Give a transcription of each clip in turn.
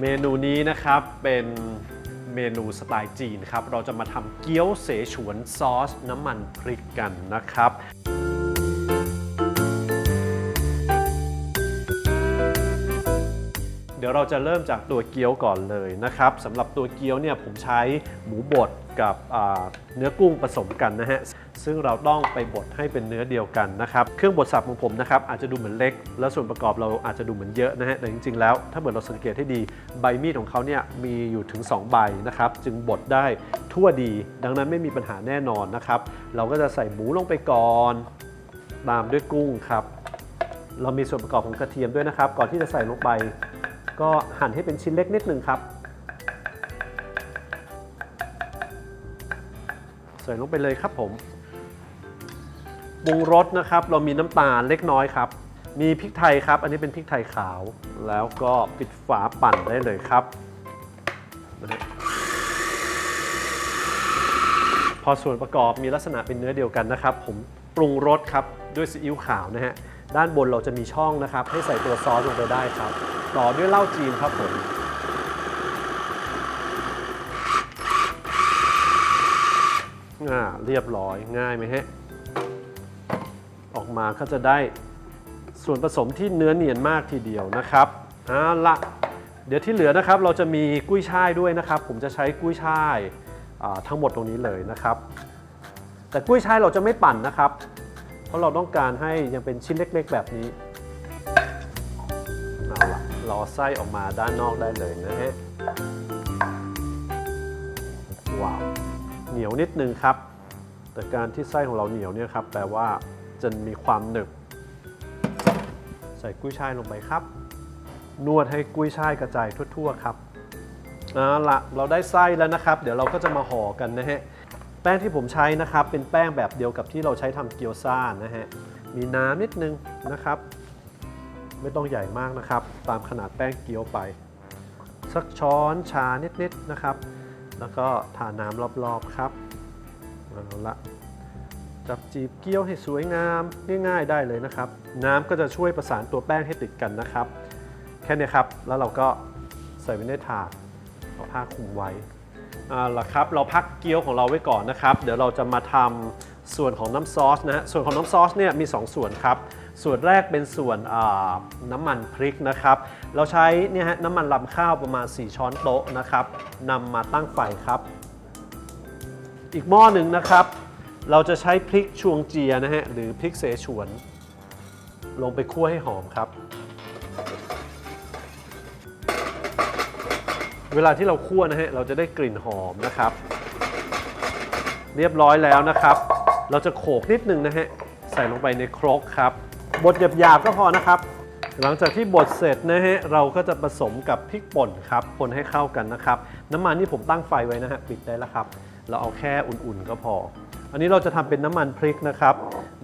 เมนูนี้นะครับเป็นเมนูสไตล์จีนครับ เราจะมาทำเกี๊ยวเสฉวนซอสน้ำมันพริกกันนะครับ ยวเราจะเริ่มจากตัวเกี๊ยวก่อนเลยนะครับสำหรับตัวเกี๊ยวเนี่ยผมใช้หมูบดกับเนื้อกุ้งผสมกันนะฮะซึ่งเราต้องไปบดให้เป็นเนื้อเดียวกันนะครับเครื่องบดสับของผมนะครับอาจจะดูเหมือนเล็ก แล้วส่วนประกอบเราอาจจะดูเหมือนเยอะนะฮะแต่จริงๆแล้ว ถ้าเกิดเราสังเกตให้ดีใบมีดของเขาเนี่ยมีอยู่ถึง 2 ใบนะครับจึงบดได้ทั่วดี ดังนั้นไม่มีปัญหาแน่นอนนะครับเราก็จะใส่หมูลงไปก่อนตามด้วยกุ้งครับเรามีส่วนประกอบของกระเทียมด้วยนะครับ ก่อนที่จะใส่ลงไป ก็หั่นให้เป็นชิ้นเล็กนิดหนึ่งครับ ใส่ลงไปเลยครับผมปรุงรสนะครับ เรามีน้ำตาลเล็กน้อยครับ มีพริกไทยครับ อันนี้เป็นพริกไทยขาว แล้วก็ปิดฝาปั่นได้เลยครับพอส่วนประกอบมีลักษณะเป็นเนื้อเดียวกันนะครับ ผมปรุงรสครับด้วยซีอิ๊วขาวนะฮะด้านบนเราจะมีช่องนะครับ ให้ใส่ตัวซอสลงไปได้ครับ ต่อด้วยเหล้าจีนครับผมอ่าเรียบร้อยง่ายไหมฮะ ออกมาก็จะได้ส่วนผสมที่เนื้อเนียนมากทีเดียวนะครับเอาละเดี๋ยวที่เหลือนะครับเราจะมีกุ้ยช่ายด้วยนะครับ ผมจะใช้กุ้ยช่ายาทั้งหมดตรงนี้เลยนะครับ แต่กุ้ยช่ายเราจะไม่ปั่นนะครับ เพราะเราต้องการให้ยังเป็นชิ้นเล็ก ๆ แบบนี้ ละรอไส้ออกมาด้านนอกได้เลยนะฮะว้าวเหนียวนิดนึงครับ แต่การที่ไส้ของเราเหนียวเนี่ยครับแปลว่าจะมีความหนึบใส่กุ้ยช่ายลงไปครับ นวดให้กุ้ยช่ายกระจายทั่ว ๆ ครับเอาละเราได้ไส้แล้วนะครับ เดี๋ยวเราก็จะมาห่อกันนะฮะแป้งที่ผมใช้นะครับ เป็นแป้งแบบเดียวกับที่เราใช้ทำเกี๊ยวซ่านะฮะมีน้ำนิดนึงนะครับ ไม่ต้องใหญ่มากนะครับ ตามขนาดแป้งเกี๊ยวไป สักช้อนชานิดๆนะครับ แล้วก็ทาน้ำรอบๆครับเอาละจับจีบเกี๊ยวให้สวยงามง่ายๆได้เลยนะครับ น้ำก็จะช่วยประสานตัวแป้งให้ติดกันนะครับ แค่นี้ครับ แล้วเราก็ใส่ไว้ในถาดเอาผ้าคลุมไว้เอาละครับ เราพักเกี๊ยวของเราไว้ก่อนนะครับ เดี๋ยวเราจะมาทำส่วนของน้ำซอสนะฮะส่วนของน้ำซอสเนี่ยมี 2 ส่วนครับ ส่วนแรกเป็นส่วนน้ำมันพริกนะครับ เราใช้เนี่ยฮะน้ำมันลำข้าวประมาณ 4 ช้อนโต๊ะนะครับนำมาตั้งไฟครับ อีกหม้อหนึ่งนะครับ เราจะใช้พริกชวงเจียนะฮะหรือพริกเสฉวน ลงไปคั่วให้หอมครับ เวลาที่เราคั่วนะฮะเราจะได้กลิ่นหอมนะครับ เรียบร้อยแล้วนะครับ เราจะโขกนิดนึงนะฮะใส่ลงไปในครกครับ บดหยาบๆก็พอนะครับ หลังจากที่บดเสร็จนะฮะเราก็จะผสมกับพริกป่นครับคนให้เข้ากันนะครับ น้ำมันที่ผมตั้งไฟไว้นะฮะปิดได้แล้วครับ เราเอาแค่อุ่นๆก็พอ อันนี้เราจะทำเป็นน้ำมันพริกนะครับ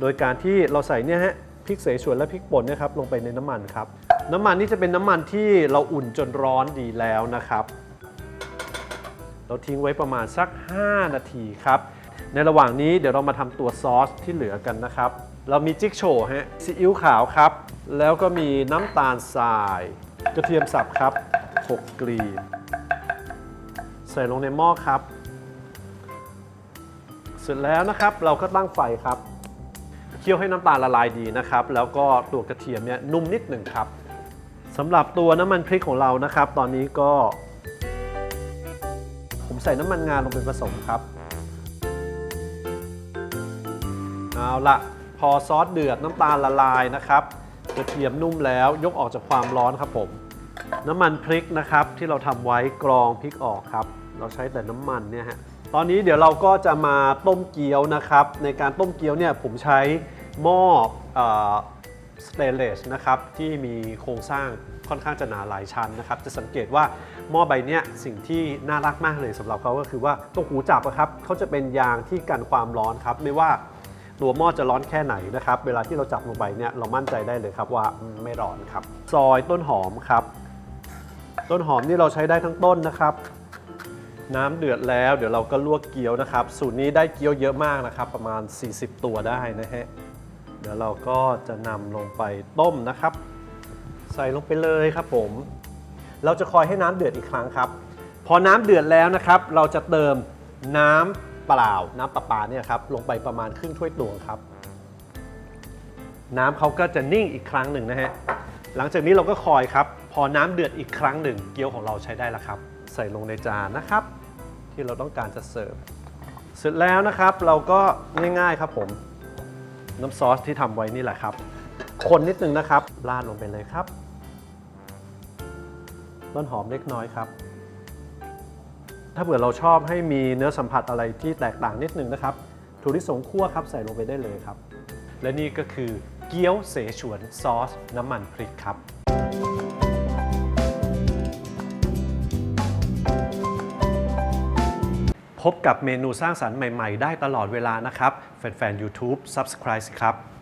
โดยการที่เราใส่เนี่ยฮะพริกเสฉวนและพริกป่นนะครับลงไปในน้ำมันครับ น้ำมันนี่จะเป็นน้ำมันที่เราอุ่นจนร้อนดีแล้วนะครับ เราทิ้งไว้ประมาณสัก 5 นาทีครับ ในระหว่างนี้เดี๋ยวเรามาทำตัวซอสที่เหลือกันนะครับ เรามีจิ๊กโชว์ฮะซีอิ๊วขาวครับ แล้วก็มีน้ำตาลทราย กระเทียมสับครับ 6กลีบใส่ลงในหม้อครับ เสร็จแล้วนะครับเราก็ตั้งไฟครับ เคี่ยวให้น้ำตาลละลายดีนะครับ แล้วก็ตัวกระเทียมเนี่ยนุ่มนิดหนึ่งครับสำหรับตัวน้ำมันพริกของเรานะครับ ตอนนี้ก็ ผมใส่น้ำมันงาลงไปผสมครับ เอาละ พอซอสเดือดน้ำตาลละลายนะครับกระเทียมนุ่มแล้วยกออกจากความร้อนครับผม น้ำมันพริกนะครับที่เราทำไว้กรองพริกออกครับ เราใช้แต่น้ำมันเนี่ยฮะตอนนี้เดี๋ยวเราก็จะมาต้มเกี๊ยวนะครับ ในการต้มเกี๊ยวเนี่ยผมใช้หม้อสเตนเลสนะครับที่มีโครงสร้างค่อนข้างจะหนาหลายชั้นนะครับ จะสังเกตว่าหม้อใบเนี้ยสิ่งที่น่ารักมากเลยสำหรับเขาก็คือว่าตรงหูจับอะครับเขาจะเป็นยางที่กันความร้อนครับ ไม่ว่า ตัวหม้อจะร้อนแค่ไหนนะครับ เวลาที่เราจับลงไปเนี่ยเรามั่นใจได้เลยครับว่าไม่ร้อนครับ ซอยต้นหอมครับ ต้นหอมนี่เราใช้ได้ทั้งต้นนะครับ น้ำเดือดแล้วเดี๋ยวเราก็ลวกเกี๊ยวนะครับ สูตรนี้ได้เกี๊ยวเยอะมากนะครับ ประมาณ 40 ตัวได้นะฮะเดี๋ยวเราก็จะนำลงไปต้มนะครับ ใส่ลงไปเลยครับผม เราจะคอยให้น้ำเดือดอีกครั้งครับ พอน้ำเดือดแล้วนะครับ เราจะเติมน้ำ เปล่า น้ำประปาเนี่ยครับลงไปประมาณครึ่งถ้วยตวงครับ น้ำเขาก็จะนิ่งอีกครั้งหนึ่งนะฮะหลังจากนี้เราก็คอยครับ พอน้ำเดือดอีกครั้งหนึ่ง เกี๊ยวของเราใช้ได้แล้วครับ ใส่ลงในจานนะครับ ที่เราต้องการจะเสิร์ฟเสร็จแล้วนะครับเราก็ง่ายๆครับผม น้ำซอสที่ทำไว้นี่แหละครับ คนนิดนึงนะครับราดลงไปเลยครับต้นหอมเล็กน้อยครับ ถ้าเผื่อเราชอบให้มีเนื้อสัมผัสอะไรที่แตกต่างนิดนึงนะครับถั่วลิสงคั่วครับใส่ลงไปได้เลยครับ และนี่ก็คือเกี๊ยวเสฉวนซอส น้ำมันพริกครับ พบกับเมนูสร้างสรรค์ใหม่ ๆ ได้ตลอดเวลานะครับ แฟนๆ YouTube Subscribe สิครับ